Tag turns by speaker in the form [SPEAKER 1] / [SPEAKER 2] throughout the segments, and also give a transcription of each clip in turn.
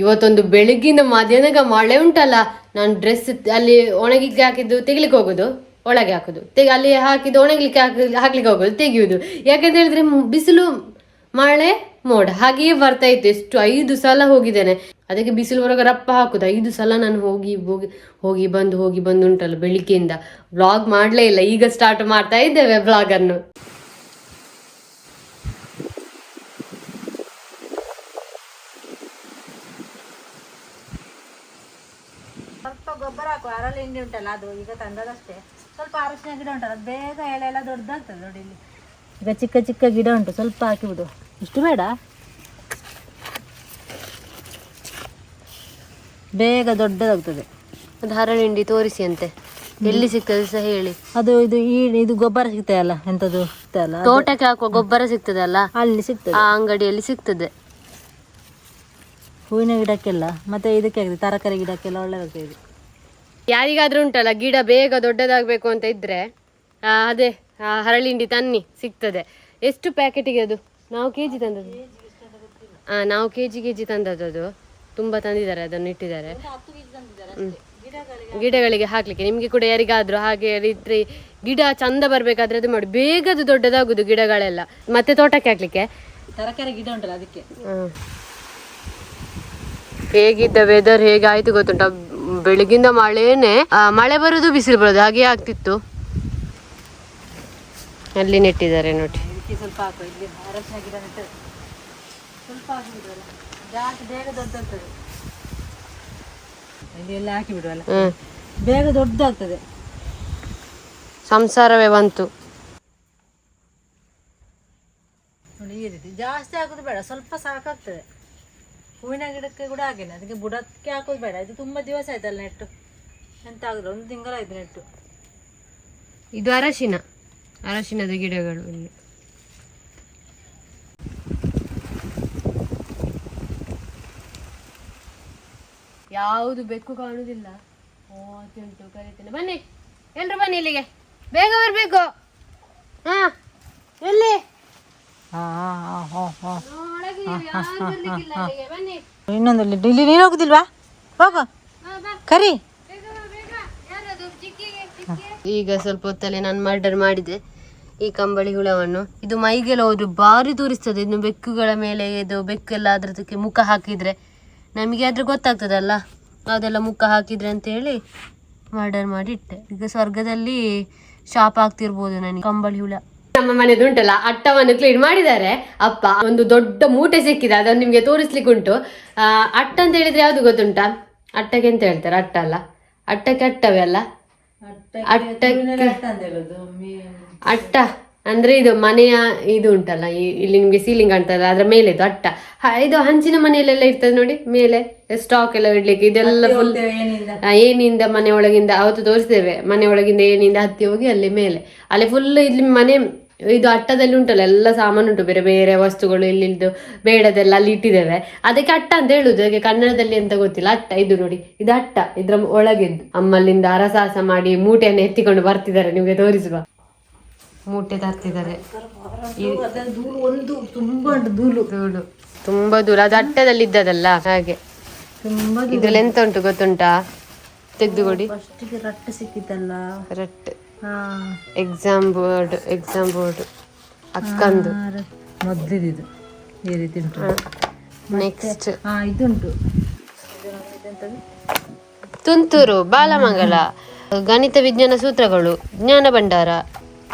[SPEAKER 1] ಇವತ್ತೊಂದು ಬೆಳಗ್ಗಿಂದ ಮಧ್ಯಾಹ್ನಗ ಮಳೆ ಉಂಟಲ್ಲ, ನಾನು ಡ್ರೆಸ್ ಅಲ್ಲಿ ಒಣಗಿಕ್ಕೆ ಹಾಕಿದ್ದು ತೆಗಿಲಿಕ್ಕೆ ಹೋಗೋದು, ಒಳಗೆ ಹಾಕೋದು. ತೆಗಿ, ಅಲ್ಲಿ ಹಾಕಿದ್ದು ಒಣಗಿಲಿಕ್ಕೆ ಹಾಕಿ, ಹಾಕ್ಲಿಕ್ಕೆ ಹೋಗೋದು, ತೆಗಿಯೋದು. ಯಾಕಂತ ಹೇಳಿದ್ರೆ ಬಿಸಿಲು ಮಳೆ, ಮೋಡ, ಹಾಗೆಯೇ ಬರ್ತಾ ಇತ್ತು. ಎಷ್ಟು ಐದು ಸಲ ಹೋಗಿದ್ದೇನೆ. ಅದಕ್ಕೆ ಬಿಸಿಲು ಹೊರಗೆ ರಪ್ಪ ಹಾಕುದು. ಐದು ಸಲ ನಾನು ಹೋಗಿ ಹೋಗಿ ಹೋಗಿ ಬಂದು ಹೋಗಿ ಬಂದು ಉಂಟಲ್ಲ ಬೆಳಿಗ್ಗೆಯಿಂದ. ಬ್ಲಾಗ್ ಮಾಡಲೇ ಇಲ್ಲ. ಈಗ ಸ್ಟಾರ್ಟ್ ಮಾಡ್ತಾ ಇದ್ದೇವೆ ಬ್ಲಾಗ್ ಅನ್ನು
[SPEAKER 2] ಸ್ವಲ್ಪ ಗೊಬ್ಬರ ಹಾಕುವ ಅರಳಿ ಹಿಂಡಿ ಉಂಟಲ್ಲ ಅದು ಈಗ ತಂದದಷ್ಟೇ. ಸ್ವಲ್ಪ ಅರಶಿನ ಗಿಡ ಉಂಟಲ್ಲ ಅದು ಬೇಗ ಎಲೆ ಎಲ್ಲ ದೊಡ್ಡದಾಗ್ತದೆ ನೋಡಿ ಇಲ್ಲಿ. ಈಗ ಚಿಕ್ಕ ಚಿಕ್ಕ ಗಿಡ ಉಂಟು ಸ್ವಲ್ಪ ಹಾಕಿಬಿಡು ಇಷ್ಟು ಬೇಡ. ಬೇಗ ದೊಡ್ಡದಾಗ್ತದೆ.
[SPEAKER 1] ಅದು ಹರಳಿಂಡಿ ತೋರಿಸಿ ಅಂತೆ. ಎಲ್ಲಿ ಸಿಗ್ತದೆ ಸಹ ಹೇಳಿ.
[SPEAKER 2] ಅದು ಇದು ಈ ಇದು ಗೊಬ್ಬರ ಸಿಗ್ತದೆ ಅಲ್ಲ ಸಿಗ್ತದಲ್ಲ ಅದು
[SPEAKER 1] ತೋಟಕ್ಕೆ ಹಾಕುವ ಗೊಬ್ಬರ ಸಿಗ್ತದೆ
[SPEAKER 2] ಅಲ್ಲ? ಅಲ್ಲಿ ಸಿಗ್ತದೆ.
[SPEAKER 1] ಆ ಅಂಗಡಿಯಲ್ಲಿ ಸಿಗ್ತದೆ.
[SPEAKER 2] ಹೂವಿನ ಗಿಡಕ್ಕೆಲ್ಲ ಮತ್ತೆ ಇದಕ್ಕೆ ಆಗ್ತದೆ ತರಕಾರಿ ಗಿಡಕ್ಕೆಲ್ಲ ಒಳ್ಳೆದಾಗ್ತದೆ.
[SPEAKER 1] ಯಾರಿಗಾದ್ರೂ ಉಂಟಲ್ಲ ಗಿಡ ಬೇಗ ದೊಡ್ಡದಾಗಬೇಕು ಅಂತ ಇದ್ರೆ ಅದೇ ಹರಳಿಂಡಿ ತನ್ನಿ ಸಿಗ್ತದೆ. ಎಷ್ಟು ಪ್ಯಾಕೆಟಿಗೆ ಅದು? ನಾವು ಕೆ ಜಿ ತಂದದ್ದು? ಹಾಂ ನಾವು ಕೆ ಜಿ ಕೆ ಜಿ ತಂದದ್ದು ಅದು. ತುಂಬ ತಂದಿದ್ದಾರೆ ಅದನ್ನು ಇಟ್ಟಿದ್ದಾರೆ. ಗಿಡಗಳಿಗೆ ಹಾಕ್ಲಿಕ್ಕೆ. ನಿಮಗೆ ಕೂಡ ಯಾರಿಗಾದ್ರೂ ಹಾಗೆ ಇದ್ರೆ ಗಿಡ ಚಂದ ಬರ್ಬೇಕಾದ್ರೆ ಅದು ಮಾಡಿ. ಬೇಗ ಅದು ದೊಡ್ಡದಾಗುದು ಗಿಡಗಳೆಲ್ಲ. ಮತ್ತೆ ತೋಟಕ್ಕೆ ಹಾಕ್ಲಿಕ್ಕೆ?
[SPEAKER 2] ತರಕಾರಿ ಗಿಡ ಉಂಟಲ್ಲ ಅದಕ್ಕೆ.
[SPEAKER 1] ಹೇಗಿದ್ದ ವೆದರ್ ಹೇಗಾಯ್ತು ಗೊತ್ತುಂಟ? ಬೆಳಗಿಂದ ಮಳೆನೆ ಮಳೆ ಬರೋದು ಬಿಸಿಲು ಬರೋದು ಹಾಗೆ ಆಗ್ತಿತ್ತು. ಅಲ್ಲಿ ನೆಟ್ಟಿದ್ದಾರೆ ನೋಡಿ.
[SPEAKER 2] ಸ್ವಲ್ಪ ಹಾಕು ಇಲ್ಲಿ ಅರಶಿನ ಗಿಡ ನೆಟ್ಟರೆ. ಸ್ವಲ್ಪ ಹಾಕಿಬಿಡುವಲ್ಲ ಜಾಸ್ತಿ ಬೇಗ ದೊಡ್ಡದಾಗ್ತದೆ. ಇಲ್ಲಿ ಎಲ್ಲ ಹಾಕಿಬಿಡುವಲ್ಲ.
[SPEAKER 1] ಹ್ಮ್
[SPEAKER 2] ಬೇಗ ದೊಡ್ಡದಾಗ್ತದೆ.
[SPEAKER 1] ಸಂಸಾರವೇ ಬಂತು.
[SPEAKER 2] ನೋಡಿ ಈ ರೀತಿ ಜಾಸ್ತಿ ಆಗೋದು ಬೇಡ ಸ್ವಲ್ಪ ಸಾಕಾಗ್ತದೆ. ಹೂವಿನ ಗಿಡಕ್ಕೆ ಕೂಡ ಹಾಗೇನೆ. ಅದಕ್ಕೆ ಬುಡಕ್ಕೆ ಹಾಕೋದು ಬೇಡ. ಇದು ತುಂಬ ದಿವಸ ಆಯ್ತಲ್ಲ ನೆಟ್ಟು. ಎಂತ ಆಗುದಿಲ್ಲ ಒಂದು ತಿಂಗಳಾಯ್ತು ನೆಟ್ಟು.
[SPEAKER 1] ಇದು ಅರಶಿನ. ಅರಶಿನದ ಗಿಡಗಳು ಇಲ್ಲಿ. ಯಾವುದು ಬೆಕ್ಕು ಕಾಣುವುದಿಲ್ಲ. ಓ ಅಂತ ಕರೀತೇನೆ ಬನ್ನಿ. ಎಲ್ರು ಬನ್ನಿ ಇಲ್ಲಿಗೆ. ಬೇಗ ಬರಬೇಕು. ಹಾ, ಎಲ್ಲಿ?
[SPEAKER 2] ಇನ್ನೊಂದಲ್ಲಿ ಇಲ್ಲಿ ನೀನು ಹೋಗುದಿಲ್ವಾ? ಹೋಗು. ಕರಿ.
[SPEAKER 1] ಈಗ ಸ್ವಲ್ಪ ಹೊತ್ತಲ್ಲಿ ನಾನು ಮರ್ಡರ್ ಮಾಡಿದೆ. ಈ ಕಂಬಳಿ ಹುಳವನ್ನು. ಇದು ಮೈಗೆಲ್ಲ ಹೋದ್ರು ಭಾರಿ ತೋರಿಸ್ತದೆ. ಇನ್ನು ಬೆಕ್ಕುಗಳ ಮೇಲೆ ಇದು ಬೆಕ್ಕೆಲ್ಲ ಅದ್ರದಕ್ಕೆ ಮುಖ ಹಾಕಿದ್ರೆ ನಮಗೆ ಆದ್ರೆ ಗೊತ್ತಾಗ್ತದಲ್ಲ. ಅದೆಲ್ಲ ಮುಖ ಹಾಕಿದ್ರೆ ಅಂತ ಹೇಳಿ ಮರ್ಡರ್ ಮಾಡಿ ಇಟ್ಟೆ ಈಗ ಸ್ವರ್ಗದಲ್ಲಿ ಶಾಪ್ ಆಗ್ತಿರ್ಬೋದು ನನಗೆ. ಕಂಬಳಿ ಹುಳ. ನಮ್ಮ ಮನೆದು ಉಂಟಲ್ಲ ಅಟ್ಟವನ್ನು ಕ್ಲೀನ್ ಮಾಡಿದ್ದಾರೆ. ಅಪ್ಪ ಒಂದು ದೊಡ್ಡ ಮೂಟೆ ಸಿಕ್ಕಿದೆ ಅದನ್ನು ನಿಮ್ಗೆ ತೋರಿಸ್ಲಿಕ್ಕೆ ಉಂಟು. ಅಟ್ಟ ಅಂತ ಹೇಳಿದ್ರೆ ಯಾವ್ದು ಗೊತ್ತುಂಟಾ? ಅಟ್ಟಕ್ಕೆ ಅಂತ ಹೇಳ್ತಾರೆ? ಅಟ್ಟ ಅಲ್ಲ. ಅಟ್ಟಕ್ಕೆ ಅಟ್ಟವೇ ಅಲ್ಲ? ಅಟ್ಟಕ್ಕೆ ಅಟ್ಟ ಅಂದ್ರೆ ಇದು ಮನೆಯ ಇದು ಉಂಟಲ್ಲ ಇಲ್ಲಿ ನಿಮ್ಗೆ ಸೀಲಿಂಗ್ ಕಾಣ್ತದೆ ಅದ್ರ ಮೇಲೆ ಇದು ಅಟ್ಟ ಇದು ಹಂಚಿನ ಮನೆಯಲ್ಲೆಲ್ಲ ಇರ್ತದೆ ನೋಡಿ ಮೇಲೆ. ಸ್ಟಾಕ್ ಎಲ್ಲ ಇಡ್ಲಿಕ್ಕೆ ಇದೆಲ್ಲ ಫುಲ್ ಏನಿಂದ? ಮನೆ ಒಳಗಿಂದ ಅವತ್ತು ತೋರಿಸ್ತೇವೆ. ಮನೆ ಒಳಗಿಂದ ಏನಿಂದ ಹತ್ತಿ ಹೋಗಿ ಅಲ್ಲಿ ಮೇಲೆ. ಅಲ್ಲಿ ಫುಲ್ ಇಲ್ಲಿ ಮನೆ ಇದು ಅಟ್ಟದಲ್ಲಿ ಉಂಟಲ್ಲ ಎಲ್ಲ ಸಾಮಾನು ಉಂಟು. ಬೇರೆ ಬೇರೆ ವಸ್ತುಗಳು ಇಲ್ಲಿದ್ದು ಬೇಡದೆಲ್ಲ ಅಲ್ಲಿ ಇಟ್ಟಿದ್ದೇವೆ. ಅದಕ್ಕೆ ಅಟ್ಟ ಅಂತ ಹೇಳುದು. ಅದಕ್ಕೆ ಕನ್ನಡದಲ್ಲಿ ಎಂತ ಗೊತ್ತಿಲ್ಲ? ಅಟ್ಟ. ಇದು ನೋಡಿ ಇದು ಅಟ್ಟ. ಇದ್ರ ಒಳಗಿದ್ದು. ಅಮ್ಮಲ್ಲಿಂದ ಅರಸಾಹಸ ಮಾಡಿ ಮೂಟೆಯನ್ನು ಎತ್ತಿಕೊಂಡು ಬರ್ತಿದ್ದಾರೆ. ನಿಮಗೆ ತೋರಿಸುವ. ಮೂಟೆ ತರ್ತಿದ್ದಾರೆ.
[SPEAKER 2] ಒಂದು ತುಂಬಾ ಉಂಟು ಧೂಳು.
[SPEAKER 1] ಧೂಳು. ತುಂಬಾ ದೂರ ಅದು ಅಟ್ಟದಲ್ಲಿ ಇದ್ದದಲ್ಲ? ಹಾಗೆ.
[SPEAKER 2] ತುಂಬಾ
[SPEAKER 1] ಇದ್ರಲ್ಲಿ ಎಂತ ಉಂಟು ಗೊತ್ತುಂಟಾ? ತೆಗೆದುಕೊಡಿ. ಕೊಡಿ
[SPEAKER 2] ಸಿಕ್ಕಿತಲ್ಲ ರಟ್ಟು.
[SPEAKER 1] ಎಕ್ಸಾಮ್ ಬೋರ್ಡ್ ಎಕ್ಸಾಮ್ ಬೋರ್ಡ್ ಅಕ್ಕಂದು.
[SPEAKER 2] ಮೊದ್ಲಿದ್ದು. ಈ ರೀತಿ ಉಂಟು.
[SPEAKER 1] ನೆಕ್ಸ್ಟ್
[SPEAKER 2] ಹಾ ಇದುಂಟು?
[SPEAKER 1] ತುಂತುರು ಬಾಲಮಂಗಲ. ಗಣಿತ ವಿಜ್ಞಾನ ಸೂತ್ರಗಳು ಜ್ಞಾನ ಭಂಡಾರ.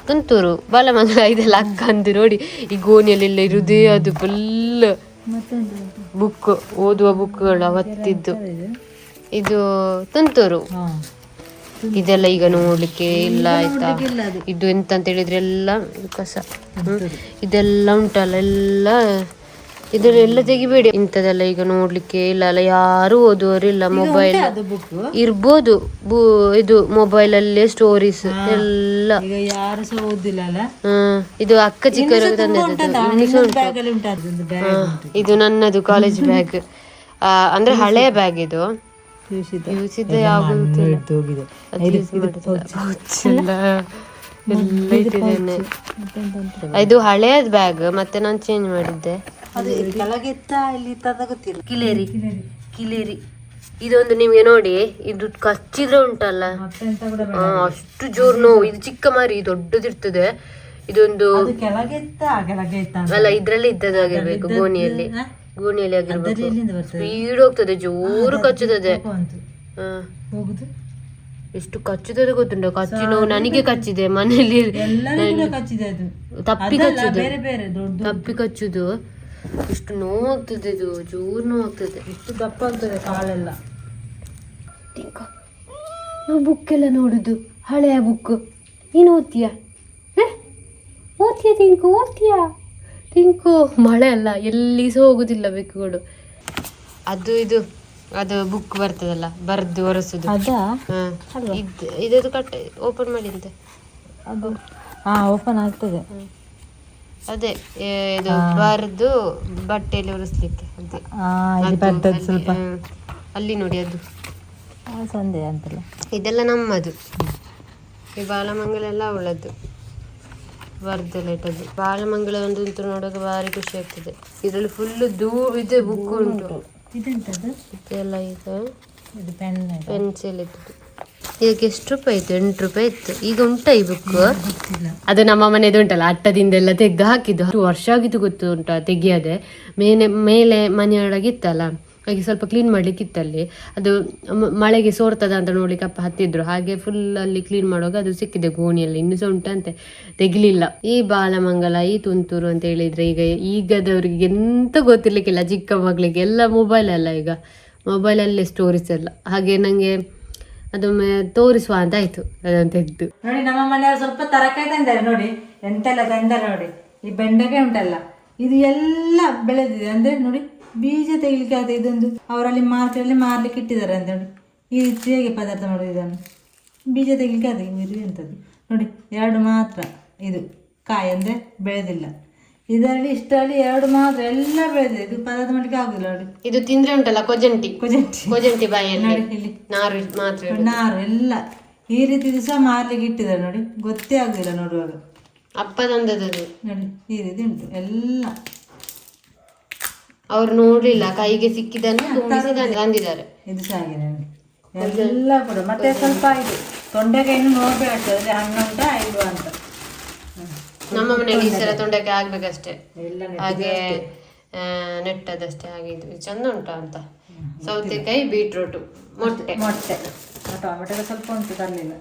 [SPEAKER 1] ತುಂತುರು ಬಾಲಮಂಗಲ ಇದೆಲ್ಲ ಅಕ್ಕಂದು ನೋಡಿ. ಈ ಗೋಣಿಯಲ್ಲೆಲ್ಲ ಇರುದೇ ಅದು ಫುಲ್ ಬುಕ್ ಓದುವ ಬುಕ್ಗಳು ಅವತ್ತಿದ್ದು.
[SPEAKER 2] ಇದು?
[SPEAKER 1] ತುಂತೂರು. ಇದೆಲ್ಲ ಈಗ ನೋಡ್ಲಿಕ್ಕೆ ಇಲ್ಲ ಆಯ್ತಾ? ಇದು ಎಂತ ಅಂತ ಹೇಳಿದ್ರೆ ಎಲ್ಲ ಕಸ. ಇದೆಲ್ಲ ಉಂಟಲ್ಲ ಎಲ್ಲ ಇದೆಲ್ಲ ತೆಗಿಬೇಡಿ. ಇಂಥದೆಲ್ಲ ಈಗ ನೋಡ್ಲಿಕ್ಕೆ ಇಲ್ಲ ಅಲ್ಲ ಯಾರು ಓದುವರಿಲ್ಲ ಮೊಬೈಲ್ ಇರ್ಬೋದು ಇದು ಮೊಬೈಲ್ ಅಲ್ಲೇ ಸ್ಟೋರೀಸ್ ಎಲ್ಲ.
[SPEAKER 2] ಯಾರು ಸಹ ಓದಿಲ್ಲ
[SPEAKER 1] ಹ್ಮ್ ಇದು ಅಕ್ಕ ಚಿಕ್ಕ ತಂದದ್ದು
[SPEAKER 2] ಬ್ಯಾಗ್ ಅಲ್ಲಿ ಉಂಟು
[SPEAKER 1] ಇದು ನನ್ನದು ಕಾಲೇಜ್ ಬ್ಯಾಗ್ ಅಂದ್ರೆ ಹಳೆಯ ಬ್ಯಾಗ್ ಇದು. ಇದೆ ಹಳೆಯದ್ ಬ್ಯಾಗ್ ಮತ್ತೆ ನಾನು ಚೇಂಜ್ ಮಾಡಿದ್ದೆ.
[SPEAKER 2] ಕಿಲೇರಿ.
[SPEAKER 1] ಕಿಲೇರಿ. ಇದೊಂದು ನಿಮ್ಗೆ ನೋಡಿ ಇದು ಕಚ್ಚಿದ್ರೆ ಉಂಟಲ್ಲ? ಅಷ್ಟು ಜೋರು ನೋವು. ಇದು ಚಿಕ್ಕ ಮಾರಿ ದೊಡ್ಡದಿರ್ತದೆ. ಇದೊಂದು. ಅಲ್ಲ ಇದ್ರಲ್ಲಿ ಇದ್ದದಾಗಿರ್ಬೇಕು
[SPEAKER 2] ಇದ್ದದ್ದು-
[SPEAKER 1] ಗೋಣಿಯಲ್ಲಿ? ಗೋಣಿಯಲ್ಲಿ ಆಗಿರ್ಬೇಕು. ಸ್ಪೀಡ್ ಹೋಗ್ತದೆ ಜೋರು ಕಚ್ಚುತ್ತದೆ.
[SPEAKER 2] ಹೋಗುದು?
[SPEAKER 1] ಎಷ್ಟು ಕಚ್ಚುತ್ತದೆ ಗೊತ್ತುಂಟು? ಕಚ್ಚಿ ನೋವು ನನಗೆ ಕಚ್ಚಿದೆ ಮನೆಯಲ್ಲಿ. ತಪ್ಪಿ ಕಚ್ಚುದು. ತಪ್ಪಿ ಕಚ್ಚುದು. ಎಷ್ಟು ನೋವಾಗ್ತದೆ ಇದು ಜೋರು ನೋವಾಗ್ತದೆ
[SPEAKER 2] ಎಷ್ಟು ದಪ್ಪ ಆಗ್ತದೆ ಕಾಳೆಲ್ಲ
[SPEAKER 1] ತಿಂಕ. ನಾವು ಬುಕ್ ಎಲ್ಲ ನೋಡುದು ಹಳೆಯ ಬುಕ್ ನೀನು ಓದ್ತೀಯ? ಓದ್ತೀಯ ತಿಂಕು? ಓದ್ತೀಯ? ಟಿಂಕು ಮಳೆ ಅಲ್ಲ ಎಲ್ಲಿ ಸಹ ಹೋಗುದಿಲ್ಲ ಬೆಕ್ಕುಗಳು. ಅದು ಇದು ಅದು ಬುಕ್ ಬರ್ತದಲ್ಲ ಬರ್ದು ಒರೆಸುದು.
[SPEAKER 2] ಅದಾ?
[SPEAKER 1] ಇದ್ ಇದದು ಕಟ್ ಓಪನ್ ಮಾಡಿದ್ದೆ
[SPEAKER 2] ಅದು ಹಾ ಓಪನ್ ಆಗ್ತದೆ.
[SPEAKER 1] ಅದೇ ಇದು ಬರ್ದು ಬಟ್ಟೆಯಲ್ಲಿ ಒರೆಸ್ಲಿಕ್ಕೆ ಅದೇ.
[SPEAKER 2] ಬರ್ತದೆ ಸ್ವಲ್ಪ.
[SPEAKER 1] ಅಲ್ಲಿ ನೋಡಿ ಅದು.
[SPEAKER 2] ಸಂದೆ ಅಂತಲ್ಲ.
[SPEAKER 1] ಇದೆಲ್ಲ ನಮ್ಮದು. ಈ ಬಾಲಮಂಗಲ ಎಲ್ಲ ಅವಳದ್ದು. ಬರ್ದೆಲ್ಲ ಇಟ್ಟದ್ದು ಮಂಗಳ ಒಂದು ಇಂತು ನೋಡೋಕೆ ಭಾರಿ ಖುಷಿ ಆಗ್ತದೆ. ಇದರಲ್ಲಿ ಫುಲ್ ದೂ ಇದೆ ಬುಕ್ ಉಂಟು.
[SPEAKER 2] ಎಲ್ಲ
[SPEAKER 1] ಇದೆಲ್ಲ ಇದೆ.
[SPEAKER 2] ಇದು ಪೆನ್
[SPEAKER 1] ಪೆನ್ಸಿಲ್ ಇತ್ತು ಇದಕ್ಕೆ ಎಷ್ಟು ರೂಪಾಯಿ ಇತ್ತು? ಎಂಟು ರೂಪಾಯಿ ಇತ್ತು. ಈಗ ಉಂಟ ಈ ಬುಕ್ ಅದು ನಮ್ಮ ಮನೆದು ಉಂಟಲ್ಲ ಅಟ್ಟದಿಂದೆಲ್ಲ ತೆಗ್ದು ಹಾಕಿದ್ದು. ವರ್ಷ ಆಗಿದ್ದು ಗೊತ್ತು ಉಂಟು ತೆಗಿಯದೆ. ಮೇಲೆ ಮೇಲೆ ಮನೆಯೊಳಗೆ ಇತ್ತಲ್ಲ. ಹಾಗೆ ಸ್ವಲ್ಪ ಕ್ಲೀನ್ ಮಾಡ್ಲಿಕ್ಕೆ ಇತ್ತಲ್ಲಿ ಅದು ಮಳೆಗೆ ಸೋರ್ತದ ಅಂತ ನೋಡ್ಲಿಕ್ಕೆ ಅಪ್ಪ ಹತ್ತಿದ್ರು. ಹಾಗೆ ಫುಲ್ ಅಲ್ಲಿ ಕ್ಲೀನ್ ಮಾಡುವಾಗ ಅದು ಸಿಕ್ಕಿದೆ ಗೋಣಿಯಲ್ಲಿ. ಇನ್ನೂ ಸಹ ಉಂಟಂತೆ ತೆಗಿಲಿಲ್ಲ. ಈ ಬಾಲಮಂಗಲ, ಈ ತುಂತೂರು ಅಂತ ಹೇಳಿದ್ರೆ ಈಗ ಈಗದವ್ರಿಗೆ ಎಂತ ಗೊತ್ತಿರ್ಲಿಕ್ಕಿಲ್ಲ. ಚಿಕ್ಕ ಮಗಳಿಗೆ ಎಲ್ಲ ಮೊಬೈಲ್ ಅಲ್ಲ ಈಗ. ಮೊಬೈಲಲ್ಲೇ ಸ್ಟೋರೀಸ್ ಎಲ್ಲ. ಹಾಗೆ ನನಗೆ ಅದೊಮ್ಮೆ ತೋರಿಸುವ ಅಂತ ಆಯ್ತು. ಅದನ್ನು ತೆಗೆದು
[SPEAKER 2] ನೋಡಿ, ನಮ್ಮ ಮನೆಯವರು ಸ್ವಲ್ಪ ತರಕಾರಿ ತಂದಾರೆ ನೋಡಿ. ಎಂತೆಲ್ಲ ತಂದಾರೆ ನೋಡಿ. ಈ ಬೆಂಡೆಕಾಯಿ ಉಂಟಲ್ಲ. ಇದು ಎಲ್ಲ ಬೆಳೆದಿದೆ. ಅಂದ್ರೆ ನೋಡಿ ಬೀಜ ತೆಗಿಲಿಕ್ಕೆ ಆದ ಇದೊಂದು ಅವರಲ್ಲಿ ಮಾರ್ಕೆಟಲ್ಲಿ ಮಾರ್ಲಿಕ್ಕೆ ಇಟ್ಟಿದ್ದಾರೆ ಅಂತ ನೋಡಿ. ಈ ರೀತಿ ಹೇಗೆ ಪದಾರ್ಥ ಮಾಡೋದು ಇದನ್ನು. ಬೀಜ ತೆಗಿಲಿಕ್ಕೆ ಅದೇ ಇದು ಎಂಥದ್ದು ನೋಡಿ ಎರಡು ಮಾತ್ರ ಇದು ಕಾಯಿ ಅಂದರೆ ಬೆಳೆದಿಲ್ಲ. ಇದರಲ್ಲಿ ಇಷ್ಟರಲ್ಲಿ ಎರಡು ಮಾತ್ರ ಎಲ್ಲ ಬೆಳೆದಿದೆ. ಇದು ಪದಾರ್ಥ ಮಾಡಲಿಕ್ಕೆ ಆಗುದಿಲ್ಲ ನೋಡಿ.
[SPEAKER 1] ಇದು ತಿಂದ್ರೆ ಉಂಟಲ್ಲ ಕೊಜಂಟಿ.
[SPEAKER 2] ಕೊಜಂಟಿ.
[SPEAKER 1] ಕೊಜಂಟಿ ಬಾಯಲ್ಲಿ.
[SPEAKER 2] ನೋಡಿ ಇಲ್ಲಿ.
[SPEAKER 1] ನಾರು ಮಾತ್ರ
[SPEAKER 2] ನಾರು ಎಲ್ಲ. ಈ ರೀತಿ ದಿವಸ ಸಹ ಮಾರ್ಲಿಕ್ಕೆ ಇಟ್ಟಿದ್ದಾರೆ ನೋಡಿ. ಗೊತ್ತೇ ಆಗುದಿಲ್ಲ ನೋಡುವಾಗ.
[SPEAKER 1] ಅಪ್ಪ ತಂದದ್ದು
[SPEAKER 2] ನೋಡಿ ಈ ರೀತಿ ಉಂಟು. ಎಲ್ಲ.
[SPEAKER 1] ಅವ್ರು ನೋಡ್ಲಿಲ್ಲ ಕೈಗೆ ಸಿಕ್ಕಿದನ್ನು ತುಂಬಿಸಿ ತಂದ್- ತಂದಿದ್ದಾರೆ
[SPEAKER 2] ಇದು ನೋಡಿ. ಎಲ್ಲ ಕೂಡ ಮತ್ತೆ ಸ್ವಲ್ಪ ಇದು ತೊಂಡೆಕಾಯಿನೂ ನೋಡ್ಬೇಕಾಗ್ತದೆ ಹಣ್ಣು ಉಂಟಾ ಇಲ್ವಾ ಅಂತ.
[SPEAKER 1] ನಮ್ಮ ಮನೆಯಲ್ಲಿ ಈ ಸಲ ತೊಂಡೆಕಾಯಿ. ಆಗ್ಬೇಕಷ್ಟೇ.
[SPEAKER 2] ಎಲ್ಲ
[SPEAKER 1] ಹಾಗೆ ನೆಟ್ಟದಷ್ಟೇ ಆಗಿದ್ದು ಚಂದ ಉಂಟಾ ಅಂತ. ಸೌತೆಕಾಯಿ ಬೀಟ್ರೂಟು ಮೊಟ್ಟೆ.
[SPEAKER 2] ಮೊಟ್ಟೆ. ಟೊಮೆಟೊ ಸ್ವಲ್ಪ ಉಂಟು ತರಲಿಲ್ಲ.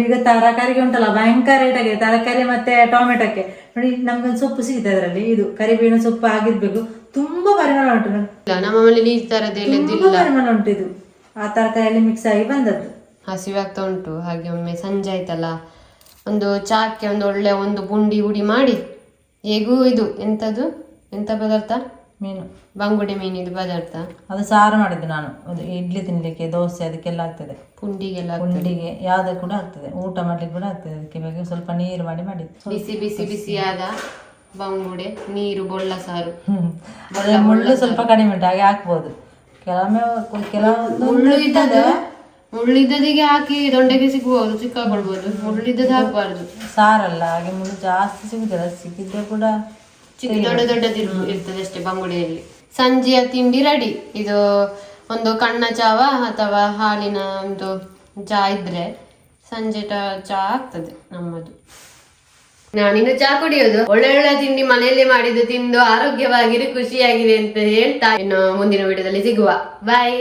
[SPEAKER 2] ಈಗ ತರಕಾರಿಗೆ ಉಂಟಲ್ಲ ಭಯಂಕರ ರೇಟ್ ಆಗಿದೆ. ತರಕಾರಿ ಮತ್ತೆ ಟೊಮೆಟೊಕ್ಕೆ. ನೋಡಿ ನಮ್ಗೊಂದು ಸೊಪ್ಪು ಸಿಗುತ್ತೆ ಅದರಲ್ಲಿ. ಇದು ಕರಿಬೇವಿನ ಸೊಪ್ಪು ಆಗಿರ್ಬೇಕು. ತುಂಬಾ ಪರಿಮಳ ಉಂಟು
[SPEAKER 1] ನಮ್ಮ ಮನೇಲಿ ಈ
[SPEAKER 2] ತುಂಬಾ ಪರಿಮಳ ಉಂಟು ಇದು. ಆ ತರಕಾರಿಯಲ್ಲಿ ಮಿಕ್ಸ್ ಆಗಿ ಬಂದದ್ದು.
[SPEAKER 1] ಹಸಿವಾಗ್ತಾ ಉಂಟು. ಹಾಗೆ ಒಮ್ಮೆ ಸಂಜೆ ಆಯ್ತಲ್ಲ ಒಂದು ಚಾಕ್ಕೆ ಒಂದು ಒಳ್ಳೆ ಒಂದು ಗುಂಡಿ ಹುಡಿ ಮಾಡಿ ಹೇಗೂ ಇದು ಎಂತದು? ಎಂತ ಪದಾರ್ಥ?
[SPEAKER 2] ಮೀನು.
[SPEAKER 1] ಬಂಗುಡೆ ಮೀನಿದು ಪದಾರ್ಥ.
[SPEAKER 2] ಅದು ಸಾರು ಮಾಡಿದ್ದು ನಾನು. ಅದು ಇಡ್ಲಿ ತಿನ್ಲಿಕ್ಕೆ ದೋಸೆ ಅದಕ್ಕೆಲ್ಲ ಆಗ್ತದೆ.
[SPEAKER 1] ಪುಂಡಿಗೆಲ್ಲ
[SPEAKER 2] ಪುಂಡಿಗೆ ಯಾವ್ದು ಕೂಡ ಆಗ್ತದೆ. ಊಟ ಮಾಡ್ಲಿಕ್ಕೆ ಕೂಡ ಆಗ್ತದೆ. ಅದಕ್ಕೆ ಬೇಗ ಸ್ವಲ್ಪ ನೀರು ಮಾಡಿ ಮಾಡಿ.
[SPEAKER 1] ಬಿಸಿ ಬಿಸಿ ಬಿಸಿಯಾದ ಬಂಗುಡೆ ನೀರು ಬೊಳ್ಳ ಸಾರು.
[SPEAKER 2] ಹ್ಮ್. ಅದೇ ಮುಳ್ಳು ಸ್ವಲ್ಪ ಕಡಿಮೆ ಉಂಟು ಹಾಗೆ ಹಾಕ್ಬೋದು. ಕೆಲವೊಮ್ಮೆ ಕೆಲವೊಂದು
[SPEAKER 1] ಮುಳ್ಳು ಇದ್ದದ ಮುಳ್ಳು ಇದ್ದದಿಗೆ ಹಾಕಿ ದೊಂಡೆಗೆ ಸಿಗ್ಬೋದು ಸಿಕ್ಕಾಕೊಳ್ಬೋದು ಮುಳ್ಳು ಇದ್ದದ್ದು ಹಾಕಬಾರ್ದು.
[SPEAKER 2] ಸಾರಲ್ಲ ಹಾಗೆ ಮುಳ್ಳು ಜಾಸ್ತಿ ಸಿಗುದಿಲ್ಲ. ಸಿಕ್ಕಿದ್ರೆ ಕೂಡ
[SPEAKER 1] ಚಿಕ್ಕ ದೊಡ್ಡ ದೊಡ್ಡದಿರು ಇರ್ತದೆ ಅಷ್ಟೇ ಬಂಗುಡೆಯಲ್ಲಿ. ಸಂಜೆಯ ತಿಂಡಿ ರೆಡಿ. ಇದು ಒಂದು ಕಣ್ಣ ಚಾವ ಅಥವಾ ಹಾಲಿನ ಒಂದು ಚಾ ಇದ್ರೆ ಸಂಜೆ ಚಾ ಆಗ್ತದೆ ನಮ್ಮದು. ನಾನಿನ್ನು ಚಾ ಕುಡಿಯೋದು. ಒಳ್ಳೆ ಒಳ್ಳೆ ತಿಂಡಿ ಮನೆಯಲ್ಲೇ ಮಾಡಿದ್ದು ತಿಂದು ಆರೋಗ್ಯವಾಗಿರಿ ಖುಷಿಯಾಗಿದೆ ಅಂತ ಹೇಳ್ತಾ ಇನ್ನು ಮುಂದಿನ ವಿಡಿಯೋದಲ್ಲಿ ಸಿಗುವ. ಬಾಯ್